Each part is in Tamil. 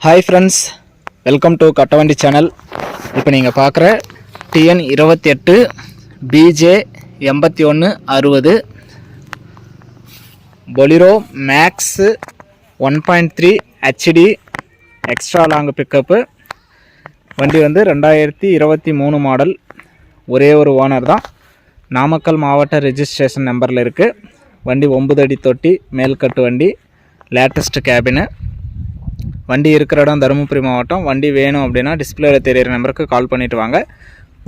Hi friends welcome to Kattavandi channel இப்போ நீங்கள் பார்க்குற டிஎன் இருபத்தி எட்டு பிஜே எண்பத்தி ஒன்று அறுபது Bolero Maxx one point three HD extra long pickup வண்டி வந்து ரெண்டாயிரத்தி இருபத்தி மூணு மாடல் ஒரே ஒரு ஓனர் தான். நாமக்கல் மாவட்ட ரெஜிஸ்ட்ரேஷன் நம்பரில் இருக்குது வண்டி ஒம்பது அடி தொட்டி மேல்கட்டு வண்டி லேட்டஸ்ட்டு கேபினு வண்டி இருக்கிற இடம் தருமபுரி மாவட்டம். வண்டி வேணும் அப்படின்னா டிஸ்பிளேல தெரியிற நம்பருக்கு கால் பண்ணிட்டு வாங்க.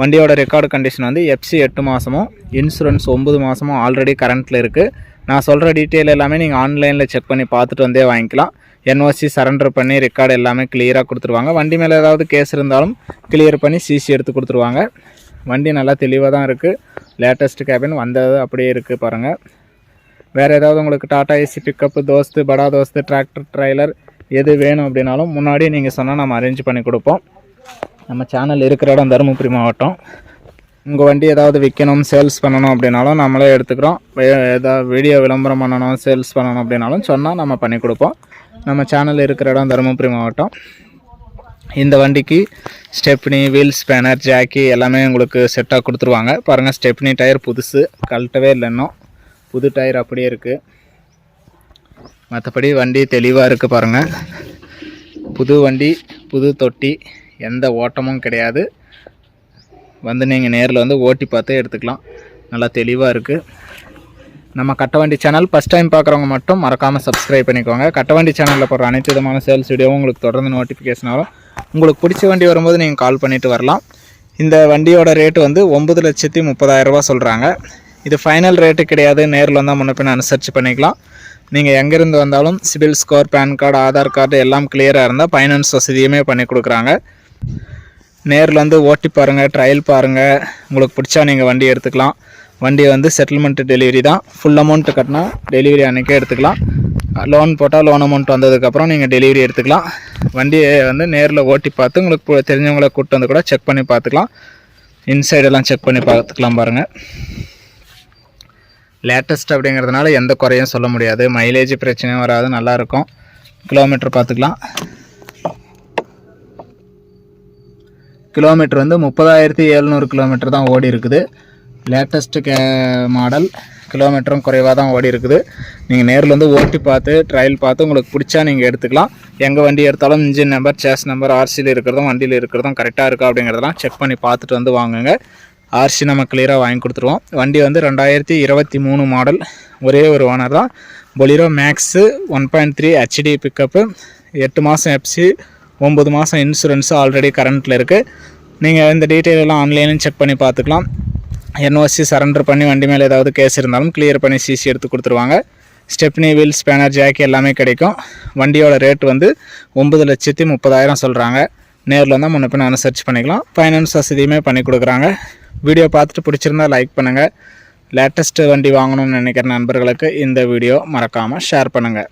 வண்டியோட ரெக்கார்டு கண்டிஷன் வந்து எஃப்சி எட்டு மாதமும் இன்சூரன்ஸ் ஒம்பது மாதமும் ஆல்ரெடி கரண்ட்டில் இருக்குது நான் சொல்கிற டீட்டெயில் எல்லாமே நீங்கள் ஆன்லைனில் செக் பண்ணி பார்த்துட்டு வந்தே வாங்கிக்கலாம். என்ஓசி சரண்டர் பண்ணி ரெக்கார்டு எல்லாமே கிளியராக கொடுத்துருவாங்க. வண்டி மேலே ஏதாவது கேஸ் இருந்தாலும் கிளியர் பண்ணி சிசி எடுத்து கொடுத்துருவாங்க. வண்டி நல்லா தெளிவாக தான் இருக்குது லேட்டஸ்ட் கேபின் வந்தது அப்படியே இருக்குது பாருங்கள் வேறு ஏதாவது உங்களுக்கு டாடா ஏசி பிக்கப்பு தோஸ்து படா தோஸ்து டிராக்டர் ட்ரைலர் எது வேணும் அப்படின்னாலும் முன்னாடியே நீங்கள் சொன்னால் நம்ம அரேஞ்ச் பண்ணி கொடுப்போம். நம்ம சேனல் இருக்கிற இடம் தருமபுரி மாவட்டம். உங்கள் வண்டி ஏதாவது விற்கணும் சேல்ஸ் பண்ணணும் அப்படின்னாலும் நம்மளே எடுத்துக்கிறோம். வே- ஏதாவது வீடியோ விளம்பரம் பண்ணணும் சேல்ஸ் பண்ணணும் அப்படின்னாலும் சொன்னால் நம்ம பண்ணி கொடுப்போம். நம்ம சேனல் இருக்கிற இடம் தருமபுரி மாவட்டம். இந்த வண்டிக்கு ஸ்டெப்னி வீல் ஸ்பேனர் ஜாக்கி எல்லாமே உங்களுக்கு செட்டாக கொடுத்துருவாங்க. பாருங்கள் ஸ்டெப்னி டயர் புதுசு கழட்டவே இல்லை இன்னும். புது டயர் அப்படியே இருக்குது மற்றபடி வண்டி தெளிவாக இருக்குது பாருங்கள் புது வண்டி புது தொட்டி எந்த ஓட்டமும் கிடையாது. வந்து நீங்கள் நேரில் வந்து ஓட்டி பார்த்து எடுத்துக்கலாம். நல்லா தெளிவாக இருக்குது நம்ம கட்டவண்டி சேனல் ஃபஸ்ட் டைம் பார்க்குறவங்க மட்டும் மறக்காமல் சப்ஸ்கிரைப் பண்ணிக்கோங்க. கட்டவண்டி சேனலில் போகிற அனைத்து விதமான சேல்ஸ் வீடியோவும் உங்களுக்கு தொடர்ந்து நோட்டிஃபிகேஷன் வரும். உங்களுக்கு பிடிச்ச வண்டி வரும்போது நீங்கள் கால் பண்ணிவிட்டு வரலாம். இந்த வண்டியோட ரேட்டு வந்து ஒம்பது லட்சத்தி முப்பதாயிரரூபா சொல்கிறாங்க இது ஃபைனல் ரேட்டு கிடையாது. நேரில் வந்தால் முன்ன பின்ன அனுசரித்து பண்ணிக்கலாம். நீங்கள் எங்கேருந்து வந்தாலும் CIBIL score PAN card Aadhaar card எல்லாம் கிளியராக இருந்தால் ஃபைனான்ஸ் வசதியுமே பண்ணி கொடுக்குறாங்க. நேரில் வந்து ஓட்டி பாருங்கள் ட்ரையல் பாருங்கள் உங்களுக்கு பிடிச்சா நீங்கள் வண்டி எடுத்துக்கலாம். வண்டி வந்து செட்டில்மெண்ட் டெலிவரி தான். ஃபுல் அமௌண்ட் கட்டினா டெலிவரி அன்றைக்கே எடுத்துக்கலாம். லோன் போட்டால் லோன் அமௌண்ட் வந்ததுக்கப்புறம் நீங்கள் டெலிவரி எடுத்துக்கலாம். வண்டியை வந்து நேரில் ஓட்டி பார்த்து உங்களுக்கு பு- கூப்பிட்டு வந்து கூட செக் பண்ணி பார்த்துக்கலாம். இன்சைடெல்லாம் செக் பண்ணி பார்த்துக்கலாம் பாருங்கள் லேட்டஸ்ட் அப்படிங்கிறதுனால எந்த குறையும் சொல்ல முடியாது. மைலேஜ் பிரச்சனையும் வராது. நல்லாயிருக்கும். கிலோமீட்டர் பார்த்துக்கலாம். கிலோமீட்டர் வந்து முப்பதாயிரத்தி எழுநூறு கிலோமீட்டர் தான் ஓடி இருக்குது. லேட்டஸ்ட்டு கே மாடல் கிலோமீட்டரும் குறைவாக தான் ஓடி இருக்குது. நீங்கள் நேரில் வந்து ஓட்டி பார்த்து ட்ரையல் பார்த்து உங்களுக்கு பிடிச்சா நீங்கள் எடுத்துக்கலாம். எங்கள் வண்டி எடுத்தாலும் இன்ஜின் நம்பர் சேஸ் நம்பர் ஆர்சியில் இருக்கிறதும் வண்டியில் இருக்கிறதும் கரெக்டாக இருக்கா அப்படிங்கிறதெல்லாம் செக் பண்ணி பார்த்துட்டு வந்து வாங்குங்க. ஆர்சி நம்ம கிளியராக வாங்கி கொடுத்துருவோம். வண்டி வந்து ரெண்டாயிரத்தி இருபத்தி மூணு மாடல் ஒரே ஒரு ஓனர் தான். Bolero Maxx one point three HD pickup எட்டு மாதம் எஃப்சி ஒம்பது மாதம் இன்சூரன்ஸும் ஆல்ரெடி கரண்ட்டில் இருக்குது நீங்கள் இந்த டீட்டெயில் எல்லாம் ஆன்லைனில் செக் பண்ணி பார்த்துக்கலாம். என்ஓசி சரண்டர் பண்ணி வண்டி மேலே ஏதாவது கேஸ் இருந்தாலும் கிளியர் பண்ணி சிசி எடுத்து கொடுத்துருவாங்க. ஸ்டெப்னி வீல் ஸ்பேனர் ஜாக்கி எல்லாமே கிடைக்கும். வண்டியோட ரேட் வந்து ஒம்பது லட்சத்தி முப்பதாயிரம் சொல்கிறாங்க நேரில் வந்தால் முன்ன பின்ன அனுசரித்து பண்ணிக்கலாம். ஃபைனான்ஸ் வசதியுமே பண்ணி கொடுக்குறாங்க. வீடியோ பார்த்துட்டு பிடிச்சிருந்தா லைக் பண்ணுங்கள் லேட்டஸ்ட்டு வண்டி வாங்கணும்னு நினைக்கிற நண்பர்களுக்கு இந்த வீடியோ மறக்காமல் ஷேர் பண்ணுங்கள்